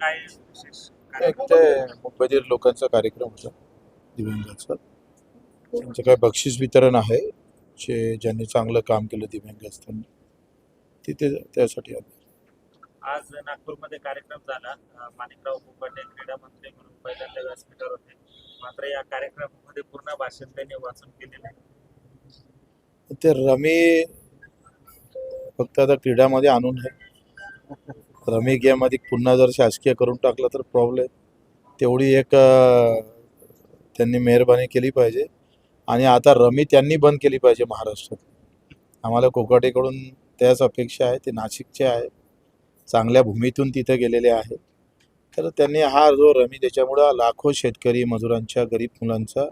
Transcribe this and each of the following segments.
काय विशेष एक ते मुंबईतील लोकांचा कार्यक्रम होता दिव्यांगाचा. त्यांचं काय बक्षीस वितरण आहे जे ज्यांनी चांगलं काम केलं दिव्यांग असताना तिथे त्यासाठी आलो. आज नागपूरमध्ये कार्यक्रम झाला. अं, माणिकराव कोकाटे क्रीडा मंत्री म्हणून पहिल्यांदा व्यासपीठावर होते. मात्र या कार्यक्रमामध्ये पूर्ण भाषण त्यांनी वाचून केलेलं आहे. ते रमी फक्त आता क्रीडामध्ये आणून आहे रमी गेममध्ये पुन्हा जर शासकीय करून टाकलं तर प्रॉब्लेम तेवढी एक त्यांनी मेहरबानी केली पाहिजे. आणि आता रमी त्यांनी बंद केली पाहिजे महाराष्ट्रात. आम्हाला कोकाटेकडून त्याच अपेक्षा आहे ते नाशिकचे आहे. चांगल्या भूमीतून तिथे गेलेले आहे तर त्यांनी हा जो रमी त्याच्यामुळं लाखो शेतकरी मजुरांच्या गरीब मुलांचा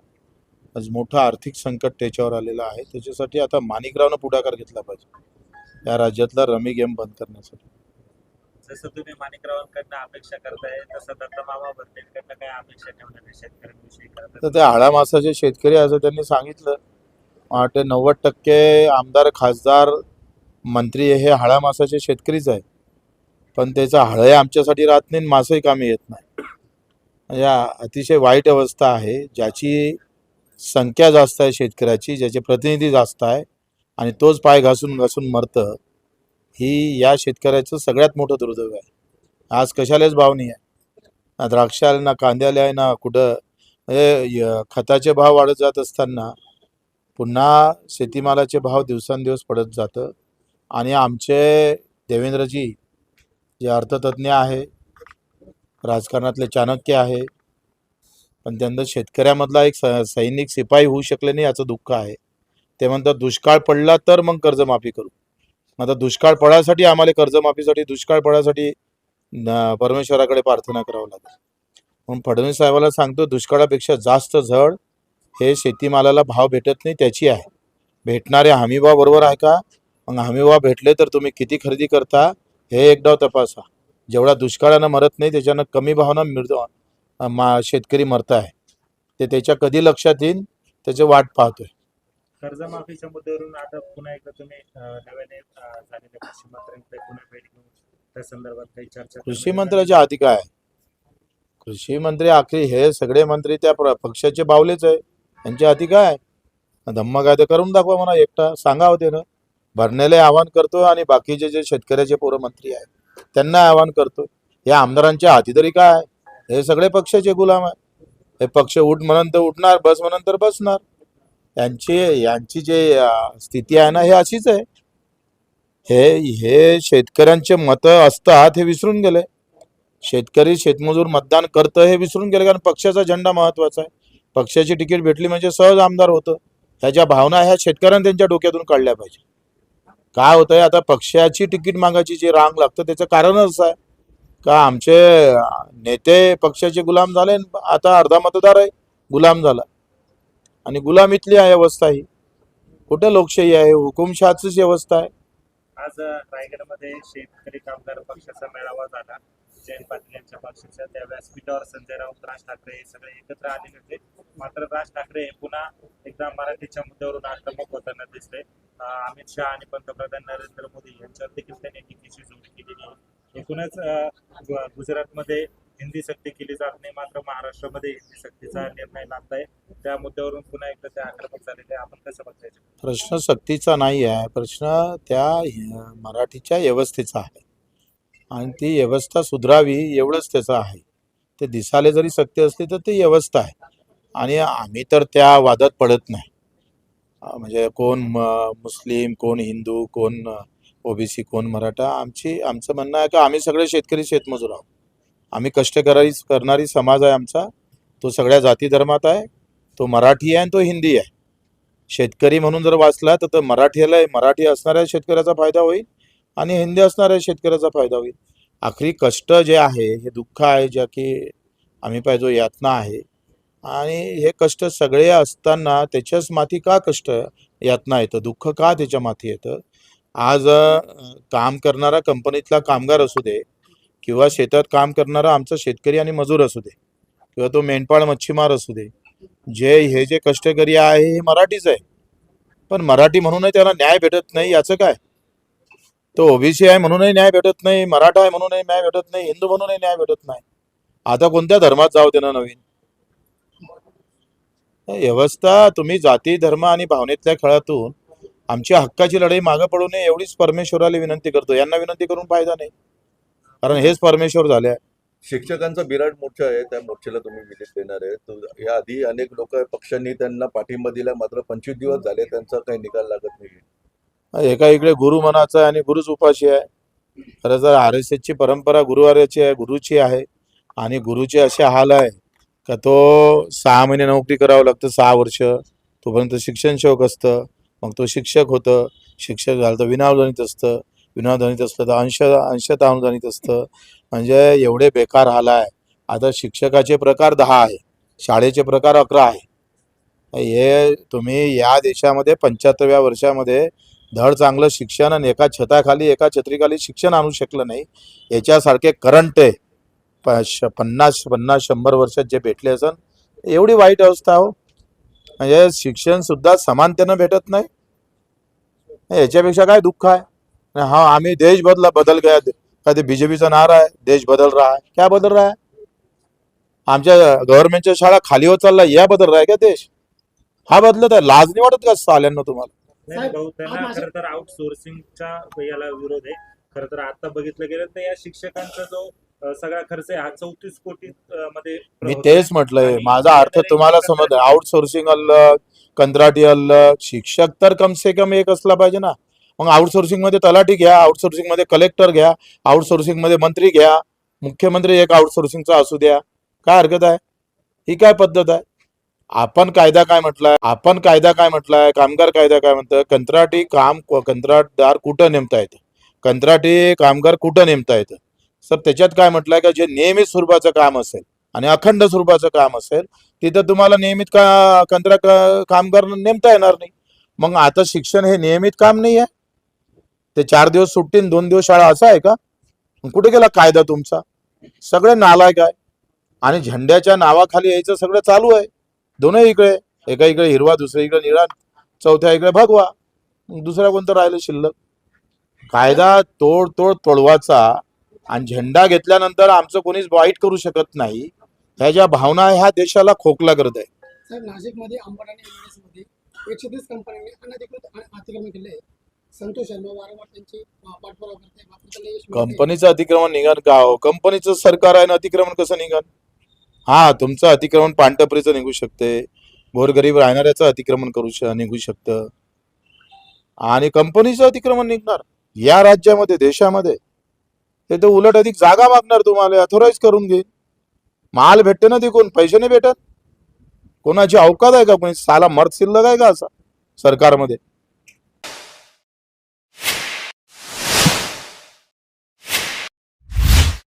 आज मोठं आर्थिक संकट त्याच्यावर आलेलं आहे. त्याच्यासाठी आता माणिकरावनं पुढाकार घेतला पाहिजे. या राज्यातला रमी गेम बंद करण्यासाठी. जसं तुम्ही माणिकरावांकडनं अपेक्षा करताय तसं दत्ता मामा भरतेंकडनं काय अपेक्षा ठेवणार शेतकऱ्यांविषयी. तर ते आळ्या मासाचे शेतकरी असं त्यांनी सांगितलं. वाटते नव्वद टक्के आमदार खासदार मंत्री हे हाळा मासाचे शेतकरीच आहे पण त्याचा हळही आमच्यासाठी राहत नाही आणि मासही कामी येत नाही. म्हणजे अतिशय वाईट अवस्था आहे ज्याची संख्या जास्त आहे शेतकऱ्याची ज्याचे प्रतिनिधी जास्त आहे आणि तोच पाय घासून घासून मरतं. ही या शेतकऱ्याचं सगळ्यात मोठं दुर्दैव आहे. आज कशालाच भाव नाही आहे ना द्राक्षाला ना कांद्याला आहे ना कुठं. म्हणजे य- खताचे भाव वाढत जात असताना पुन्हा शेतीमालाचे भाव दिवसांदिवस पडत जातं. आणि आमचे देवेंद्रजी जे अर्थतज्ज्ञ आहे राजकारणातले चाणक्य आहे पण त्यांना शेतकऱ्यामधला एक स सैनिक शिपाई होऊ शकले नाही याचं दुःख आहे. ते म्हणतात दुष्काळ पडला तर मग कर्जमाफी करू. आता दुष्काळ पडासाठी आम्हाला कर्जमाफीसाठी दुष्काळ पडासाठी परमेश्वराकडे प्रार्थना करावं लागेल. म्हणून फडणवीस साहेबाला सांगतो दुष्काळापेक्षा जास्त झड हे शेतीमालाला भाव भेटत नाही त्याची आहे. भेटणारे हमीभाव बरोबर आहे का? मग हमीभाव भेटले तर तुम्ही किती खरेदी करता हे एकदा तपासा. जेवढा दुष्काळानं मरत नाही त्याच्यानं कमी भावनं मिळतो मा शेतकरी मरत आहे ते त्याच्या कधी लक्षात येईल त्याची वाट पाहतोय. कर्जमाफीच्या मुद्द्यावरून आता पुन्हा एकदा तुम्ही नव्याने झालेल्या कृषी मंत्र्यांकडे पुन्हा भेट घेऊन त्या संदर्भात काही चर्चा कृषी? मंत्र्याच्या हाती काय? कृषी मंत्री आखरी हे सगळे मंत्री त्या पक्षाचे बावलेच आहे त्यांच्या हाती काय? धम्म काय तर करून दाखवा म्हणा एकटा सांगा होते ना भरण्याला आवाहन करतो आणि बाकीचे जे शेतकऱ्याचे पोरं मंत्री आहेत त्यांना आवाहन करतो या आमदारांच्या हाती तरी काय आहे? हे सगळे पक्षाचे गुलाम आहे हे पक्ष उठ म्हणून तर उठणार बस म्हणून तर बसणार यांची यांची जे स्थिती आहे ना हे अशीच आहे. हे हे शेतकऱ्यांचे मतं असतात हे विसरून गेले. शेतकरी शेतमजूर मतदान करतं हे विसरून गेले कारण पक्षाचा झेंडा महत्त्वाचा आहे. पक्षाची तिकीट भेटली म्हणजे सहज आमदार होतं. ह्याच्या भावना ह्या शेतकऱ्यांनी त्यांच्या डोक्यातून काढल्या पाहिजे. काय होतंय आता पक्षाची तिकीट मागायची जी रांग लागतं त्याचं कारणच असं आहे. का आमचे नेते पक्षाचे गुलाम झाले आणि आता अर्धा मतदार आहे गुलाम झाला. आणि गुलामीतली आहे अवस्था ही. कुठं लोकशाही आहे? हुकुमशहाचीच व्यवस्था आहे. आज रायगडमध्ये शेतकरी कामगार पक्षाचा मेळावा झाला. जयंत पाटील यांच्या पक्षाच्या त्या व्यासपीठावर संजय राऊत राज ठाकरे हे सगळे एकत्र आले होते. मात्र राज ठाकरे हे पुन्हा एकदा मराठीच्या मुद्द्यावरून आक्रमक होताना दिसले. अमित शहा आणि पंतप्रधान नरेंद्र मोदी यांच्यावर देखील त्यांनी टीकेची जोडी केलेली आहे. एकूणच गुजरातमध्ये हिंदी सक्ती केली जात नाही. मात्र महाराष्ट्रामध्ये हिंदी सक्तीचा निर्णय लागत आहे त्या मुद्द्यावरून पुन्हा एकदा ते आक्रमक झालेले आपण कसं बघायचं प्रश्न सक्तीचा नाही आहे. प्रश्न त्या मराठीच्या व्यवस्थेचा आहे. आणि ती व्यवस्था सुधरावी एवढंच त्याचं आहे. ते दिसाले जरी सक्ती असली तर ती व्यवस्था आहे. आणि आम्ही तर त्या वादात पडत नाही. म्हणजे कोण म- मुस्लिम कोण हिंदू कोण ओबीसी कोण मराठा आमची आमचं म्हणणं आहे का आम्ही सगळे शेतकरी शेतमजूर आहोत. आम्ही कष्टकरी करणारी समाज आहे आमचा. तो सगळ्या जाती धर्मात आहे. तो मराठी आहे आणि तो हिंदी आहे. शेतकरी म्हणून जर वाचला तर मराठीला मराठी असणाऱ्या शेतकऱ्याचा फायदा होईल आणि हिंदी असणाऱ्या शेतकऱ्याचा फायदा होईल. आखरी कष्ट जे आहे हे दुःख आहे ज्या की आम्ही पाहिजे यातना आहे. आणि हे कष्ट सगळे असताना त्याच्याच माथी का कष्ट? यातना येतं. दुःख का त्याच्या माथी येतं? आज काम करणारा कंपनीतला कामगार असू दे किंवा शेतात काम करणारा आमचा शेतकरी आणि मजूर असू दे किंवा तो मेंढपाळ मच्छीमार असू दे जे हे जे कष्टकरी आहे हे मराठीच आहे. पण मराठी म्हणूनही त्याला न्याय भेटत नाही याचं काय? तो ओबीसी आहे म्हणूनही न्याय भेटत नाही मराठा आहे म्हणूनही न्याय भेटत नाही हिंदू म्हणूनही न्याय भेटत नाही. आता कोणत्या धर्मात जाऊ त्यानं नवीन? व्यवस्था तुम्ही जाती धर्म आणि भावनेतल्या खेळातून आमच्या हक्काची लढाई मागं पडू नये एवढीच परमेश्वराला विनंती करतो. यांना विनंती करून फायदा नाही. कारण हेच परमेश्वर झाले आहे. शिक्षकांचा बिराट मोर्चा आहे त्या मोर्चाला तुम्ही विजिट देणार आहे. या आधी अनेक लोक पक्षांनी त्यांना पाठिंबा दिला मात्र पंचवीस दिवस झाले त्यांचा काही निकाल लागत नाही एका इकडे गुरु मनाचा आहे आणि गुरुच उपाशी आहे. खरं तर आर एस एसची परंपरा गुरुवार्याची आहे गुरुची आहे आणि गुरुचे असे हाल आहे का तो सहा महिने नोकरी करावं लागतं सहा वर्ष. तोपर्यंत शिक्षण शौक असतं. मग तो शिक्षक होतं. शिक्षक झालं तर विनावजनीत असतं. विनाध्वनीत असलं तर अंश अंशतः अनुदानित असतं म्हणजे एवढे बेकार हाल आहे आता शिक्षकाचे प्रकार दहा आहे. शाळेचे प्रकार अकरा आहे. हे तुम्ही या देशामध्ये पंच्याहत्तरव्या वर्षामध्ये धड चांगलं शिक्षण आणि एका छताखाली एका छत्रीखाली शिक्षण आणू शकलं नाही. याच्यासारखे करंट आहे. प श पन्नास पन्नास शंभर वर्षात जे भेटले असन एवढी वाईट अवस्था हो. म्हणजे शिक्षण सुद्धा समानतेनं भेटत नाही. याच्यापेक्षा काय दुःख आहे? हा आम्ही देश बदला बदल गया. का ते बीजेपीचा नारा आहे देश बदल रहा है. क्या बदल रहा है? आमच्या गव्हर्नमेंटच्या शाळा खाली होत चालला या बदल रहा है का देश? हा बदलत आहे लाज नाही वाटत का साल्यांना तुम्हाला? हा खरं तर आउटसोर्सिंगच्या याला विरोध आहे. खरं तर आता बघितलं गेलं तर या शिक्षकांचा जो सगळा खर्च आहे हा चौतीस कोटी मध्ये मी. तेच म्हटलंय. माझा अर्थ तुम्हाला समज आउटसोर्सिंग अलग कंत्राटी अलग. शिक्षक तर कम से कम एक असला पाहिजे ना. मग आउटसोर्सिंगमध्ये तलाठी घ्या आउटसोर्सिंगमध्ये कलेक्टर घ्या आउटसोर्सिंगमध्ये मंत्री घ्या मुख्यमंत्री एक आउटसोर्सिंगचा असू द्या. काय हरकत आहे? ही काय पद्धत आहे? आपण कायदा काय म्हटलाय? आपण कायदा काय म्हटलाय? कामगार कायदा काय म्हणतं? कंत्राटी काम कंत्राटदार कुठं नेमता येतं? कंत्राटी कामगार कुठं नेमता येतं? सर त्याच्यात काय म्हटलंय का? जे नियमित स्वरूपाचं काम असेल आणि अखंड स्वरूपाचं काम असेल तिथं तुम्हाला नियमित का कंत्रा कामगार नेमता येणार नाही. मग आता शिक्षण हे नियमित काम नाही आहे. ते चार दिवस सुट्टी दोन दिवस शाळा असं आहे का? कुठे गेला कायदा तुमचा? सगळे नालायक आहे. आणि झेंड्याच्या नावाखाली यायचं सगळं चालू आहे. दोनही इकडे एका इकडे हिरवा दुसऱ्या इकडे निळा चौथ्या इकडे भगवा. दुसरा कोणतं राहिलं शिल्लक? कायदा तोड तोड तोडवाचा आणि झेंडा घेतल्यानंतर आमचं कोणीच वाईट करू शकत नाही. ह्या ज्या भावना ह्या देशाला खोकला करत आहे. नाशिकमध्ये अंबड आणि एकशे तीस कंपन्यांनी अनधिकृत अतिक्रमण केले. आहे. संतोष वारंवार पाठपुरावा करते मात्र यश कंपनीचं अतिक्रमण निघन का हो? कंपनीचं सरकार आहे ना अतिक्रमण कसं निघन हा तुमचं अतिक्रमण पानटपरीचं निघू शकते. गोरगरीब राहणाऱ्याचं अतिक्रमण करू श निघू शकतं. आणि कंपनीचं अतिक्रमण निघणार. या राज्यामध्ये देशामध्ये. ते तर उलट अधिक जागा मागणार तुम्हाला अथोराईज करून घेईन माल भेटते ना तिकून पैसे नाही भेटत. कोणाची अवकात आहे का? कोणी साला मर्द शिल्लक आहे का असा? सरकारमध्ये.